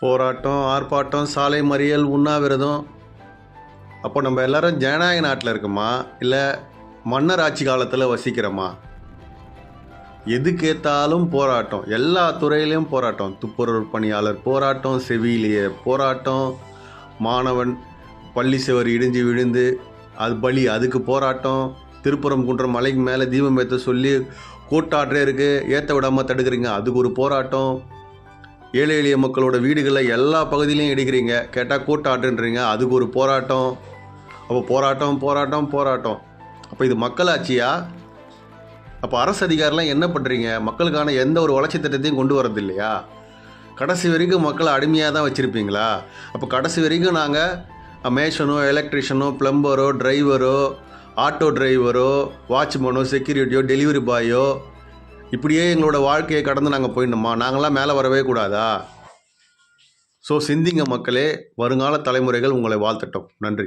போராட்டம் ஆர்ப்பாட்டம் சாலை மறியல் உண்ணாவிரதம். அப்போ நம்ம எல்லாரும் ஜனநாயக நாட்டில் இருக்கோமா? இல்லை மன்னர் ஆட்சி காலத்தில் வசிக்கிறோமா? எதுக்கேத்தாலும் போராட்டம். எல்லா துறையிலையும் போராட்டம். துப்புரவு பணியாளர் போராட்டம் செவிலியர் போராட்டம் மாணவன் பள்ளி சுவர் இடிஞ்சு விழுந்து அது பலி அதுக்கு போராட்டம். திருப்புறம் குன்றம் மலைக்கு மேலே தீபம் ஏற்ற சொல்லி கூட்டாற்றே இருக்குது ஏற்ற விடாமல் தடுக்கிறீங்க அதுக்கு ஒரு போராட்டம். ஏழை எளிய மக்களோட வீடுகளை எல்லா பகுதியிலையும் இடிக்கிறீங்க. கேட்டால் கூட்டாட்டுன்றீங்க அதுக்கு ஒரு போராட்டம். அப்போ போராட்டம் போராட்டம் போராட்டம். அப்போ இது மக்களாட்சியா? அப்போ அரசு அதிகாரிலாம் என்ன பண்ணுறீங்க மக்களுக்கான எந்த ஒரு வளர்ச்சி திட்டத்தையும் கொண்டு வரது இல்லையா? கடைசி வரைக்கும் மக்களை அடிமையாக தான் வச்சுருப்பீங்களா? அப்போ கடைசி வரைக்கும் நாங்கள் மேஷனோ எலக்ட்ரிஷனோ ப்ளம்பரோ டிரைவரோ ஆட்டோ டிரைவரோ வாட்ச்மேனோ செக்யூரிட்டியோ டெலிவரி பாயோ இப்படியே எங்களோட வாழ்க்கையை கடந்து நாங்கள் போயிடணுமா? நாங்களாம் மேலே வரவே கூடாதா? ஸோ சிந்திங்க மக்களே வருங்கால தலைமுறைகள் உங்களை வாழ்த்தட்டும். நன்றி.